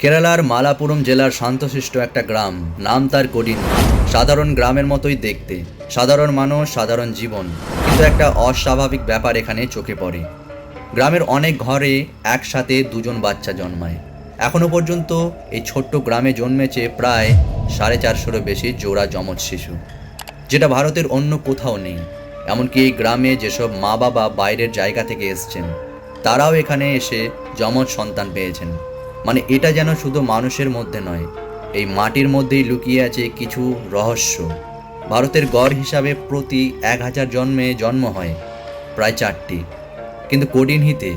কেরালার মালাপুরম জেলার শান্তশিষ্ট একটা গ্রাম। নাম তার কডিন সাধারণ গ্রামের মতোই দেখতে। সাধারণ মানুষ, সাধারণ জীবন। কিন্তু একটা অস্বাভাবিক ব্যাপার এখানে চোখে পড়ে। গ্রামের অনেক ঘরে একসাথে দুজন বাচ্চা জন্মায়। এখনও পর্যন্ত এই ছোট্ট গ্রামে জন্মেছে প্রায় সাড়ে চারশোরও বেশি জোড়া যমজ শিশু। যেটা ভারতের অন্য কোথাও নেই। এমনকি এই গ্রামে যেসব মা বাবা বাইরের জায়গা থেকে এসছেন, তারাও এখানে এসে যমজ সন্তান পেয়েছেন। মানে এটা যেন শুধু মানুষের মধ্যে নয়, এই মাটির মধ্যেই লুকিয়ে আছে কিছু রহস্য। ভারতের গড় হিসাবে প্রতি এক হাজার জন্মে জন্ম হয় প্রায় চারটি। কিন্তু কোডিনহিতে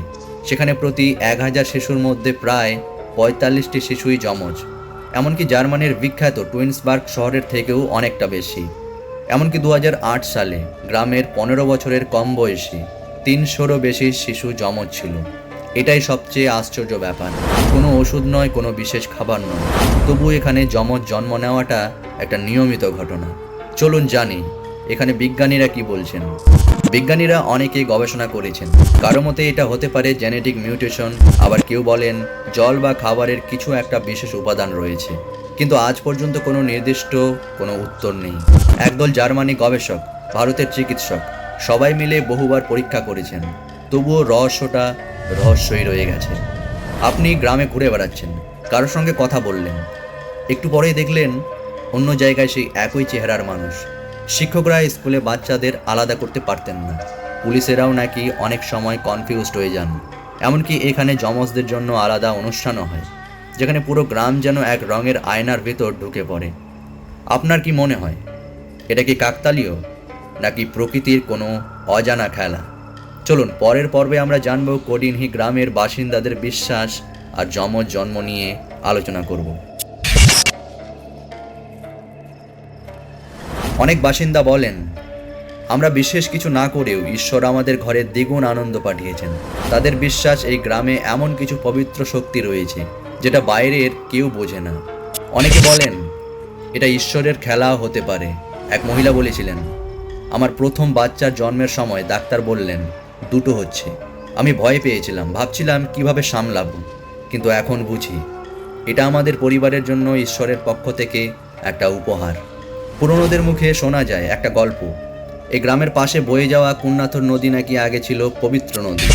সেখানে প্রতি এক হাজার শিশুর মধ্যে প্রায় পঁয়তাল্লিশটি শিশুই যমজ। এমনকি জার্মানির বিখ্যাত টুইন্সবার্গ শহরের থেকেও অনেকটা বেশি। এমনকি দু হাজার আট সালে গ্রামের পনেরো বছরের কম বয়সী তিনশোরও বেশি শিশু যমজ ছিল। এটাই সবচেয়ে আশ্চর্য ব্যাপার। কোনো ওষুধ নয়, কোনো বিশেষ খাবার নয়। তবু এখানে যমজ জন্ম নেওয়াটা একটা নিয়মিত ঘটনা। চলুন জানি, এখানে বিজ্ঞানীরা কি বলছেন? বিজ্ঞানীরা অনেকে গবেষণা করেছেন। কারও মতে এটা হতে পারে জেনেটিক মিউটেশন, আবার কেউ বলেন জল বা খাবারের কিছু একটা বিশেষ উপাদান রয়েছে। কিন্তু আজ পর্যন্ত কোনো নির্দিষ্ট, কোনো উত্তর নেই। একদল জার্মানি গবেষক, ভারতের চিকিৎসক, সবাই মিলে বহুবার পরীক্ষা করেছেন। তবুও রহস্যটা রহস্যই রয়ে গেছে। আপনি গ্রামে ঘুরে বেড়াচ্ছেন, কারোর সঙ্গে কথা বললেন। একটু পরেই দেখলেন অন্য জায়গায় সেই একই চেহারার মানুষ। শিক্ষকরা স্কুলে বাচ্চাদের আলাদা করতে পারতেন না। পুলিশেরাও নাকি অনেক সময় কনফিউজড হয়ে যান। এমনকি এখানে যমজদের জন্য আলাদা অনুষ্ঠানও হয়, যেখানে পুরো গ্রাম যেন এক রঙের আয়নার ভেতর ঢুকে পড়ে। আপনার কি মনে হয়, এটা কি কাকতালীয়, নাকি প্রকৃতির কোনো অজানা খেলা? চলুন, পরের পর্বে আমরা জানব কোডিনহি গ্রামের বাসিন্দাদের বিশ্বাস আর যমজ জন্ম নিয়ে আলোচনা করব। অনেক বাসিন্দা বলেন, আমরা বিশেষ কিছু না করেও ঈশ্বর আমাদের ঘরে দ্বিগুণ আনন্দ পাঠিয়েছেন। তাদের বিশ্বাস এই গ্রামে এমন কিছু পবিত্র শক্তি রয়েছে, যেটা বাইরের কেউ বোঝে না। অনেকে বলেন, এটা ঈশ্বরের খেলাও হতে পারে। এক মহিলা বলেছিলেন, আমার প্রথম বাচ্চার জন্মের সময় ডাক্তার বললেন দুটো হচ্ছে। আমি ভয় পেয়েছিলাম, ভাবছিলাম কীভাবে সামলাবো, কিন্তু এখন বুঝি এটা আমাদের পরিবারের জন্য ঈশ্বরের পক্ষ থেকে একটা উপহার। পুরনোদের মুখে শোনা যায় একটা গল্প এই গ্রামের পাশে বয়ে যাওয়া কুন্নাথর নদী নাকি আগে ছিল পবিত্র নদী?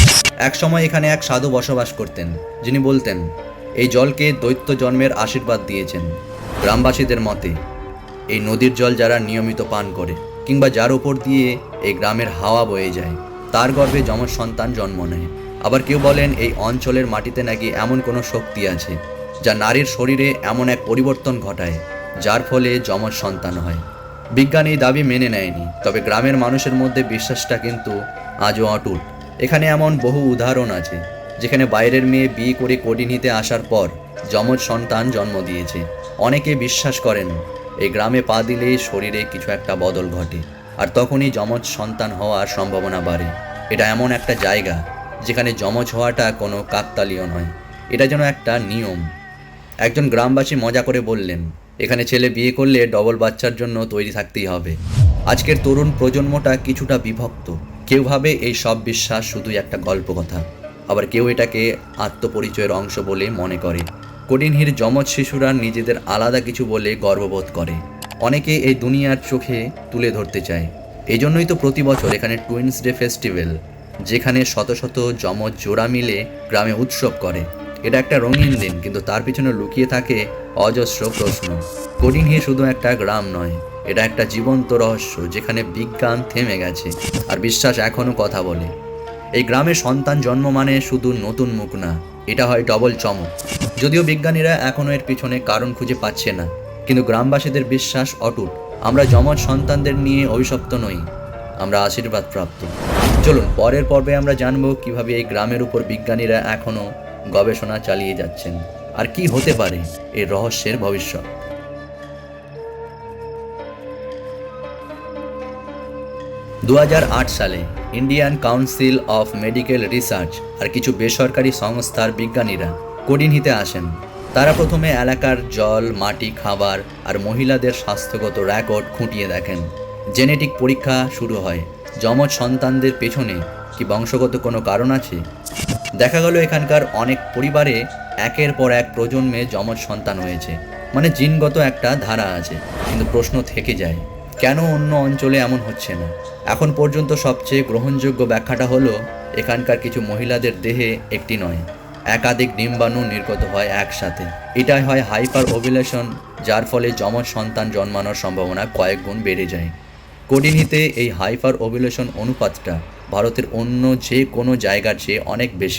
এক সময় এখানে এক সাধু বসবাস করতেন, যিনি বলতেন, এই জলকে দৈত্য জন্মের আশীর্বাদ দিয়েছেন গ্রামবাসীদের মতে। এই নদীর জল যারা নিয়মিত পান করে, কিংবা যার ওপর দিয়ে এই গ্রামের হাওয়া বয়ে যায় তার গর্ভে যমজ সন্তান জন্ম নেয়। আবার কেউ বলেন, এই অঞ্চলের মাটিতে নাকি এমন কোনো শক্তি আছে, যা নারীর শরীরে এমন এক পরিবর্তন ঘটায়, যার ফলে যমজ সন্তান হয়। বিজ্ঞান এই দাবি মেনে নেয়নি, তবে গ্রামের মানুষের মধ্যে বিশ্বাসটা কিন্তু আজও অটুট। এখানে এমন বহু উদাহরণ আছে, যেখানে বাইরের মেয়ে বিয়ে করে কোডিনিতে আসার পর যমজ সন্তান জন্ম দিয়েছে। অনেকে বিশ্বাস করেন, এই গ্রামে পা দিলেই শরীরে কিছু একটা বদল ঘটে। আর তখনই যমজ সন্তান হওয়ার সম্ভাবনা বাড়ে। এটা এমন একটা জায়গা যেখানে যমজ হওয়াটা কোনো কাকতালীয় নয়। এটা যেন একটা নিয়ম। একজন গ্রামবাসী মজা করে বললেন, এখানে ছেলে বিয়ে করলে ডবল বাচ্চার জন্য তৈরি থাকতেই হবে। আজকের তরুণ প্রজন্মটা কিছুটা বিভক্ত। কেউ ভাবে এই সব বিশ্বাস শুধুই একটা গল্প কথা আবার কেউ এটাকে আত্মপরিচয়ের অংশ বলে মনে করে। কঠিনহির যমজ শিশুরা নিজেদের আলাদা কিছু বলে গর্ববোধ করে। অনেকে এই দুনিয়ার চোখে তুলে ধরতে চায়। এই জন্যই তো প্রতি বছর এখানে টুইন্স ডে ফেস্টিভ্যাল, যেখানে শত শত যমজ জোড়া মিলে গ্রামে উৎসব করে। এটা একটা রঙিন দিন, কিন্তু তার পিছনে লুকিয়ে থাকে অজস্র প্রশ্ন। কঠিনহি শুধু একটা গ্রাম নয়, এটা একটা জীবন্ত রহস্য, যেখানে বিজ্ঞান থেমে গেছে আর বিশ্বাস এখনও কথা বলে। এই গ্রামে সন্তান জন্ম মানে শুধু নতুন মুখ না, এটা হয় ডবল চমক। যদিও বিজ্ঞানীরা এখনও এর পিছনে কারণ খুঁজে পাচ্ছে না। কিন্তু গ্রামবাসীদের বিশ্বাস অটুট। আমরা যমজ সন্তানদের নিয়ে অভিশপ্ত নই। আমরা আশীর্বাদ প্রাপ্ত চলুন, পরের পর্বে আমরা জানব কীভাবে এই গ্রামের উপর বিজ্ঞানীরা এখনও গবেষণা চালিয়ে যাচ্ছেন। আর কি হতে পারে এই রহস্যের ভবিষ্যৎ? দু হাজার আট সালে Indian Council of Medical Research আর কিছু বেসরকারি সংস্থার বিজ্ঞানীরা কোডিনহিতে আসেন। তারা প্রথমে এলাকার জল, মাটি, খাবার আর মহিলাদের স্বাস্থ্যগত রেকর্ড খুঁটিয়ে দেখেন। জেনেটিক পরীক্ষা শুরু হয়। যমজ সন্তানদের পেছনে কি বংশগত কোনো কারণ আছে? দেখা গেল এখানকার অনেক পরিবারে একের পর এক প্রজন্মে যমজ সন্তান হয়েছে। মানে জিনগত একটা ধারা আছে, কিন্তু প্রশ্ন থেকে যায়, কেন অন্য অঞ্চলে এমন হচ্ছে না? এখন পর্যন্ত সবচেয়ে গ্রহণযোগ্য ব্যাখ্যাটা হলো, এখানকার কিছু মহিলাদের দেহে একটি নয় একাধিক ডিম্বাণু নির্গত হয় একসাথে। এটাই হয় হাইপার ওভিলেশন যার ফলে যমজ সন্তান জন্মানোর সম্ভাবনা কয়েক গুণ বেড়ে যায়। কোডিনিতে এই হাইপার ওভিলেশন অনুপাতটা ভারতের অন্য যে কোনো জায়গার চেয়ে অনেক বেশি।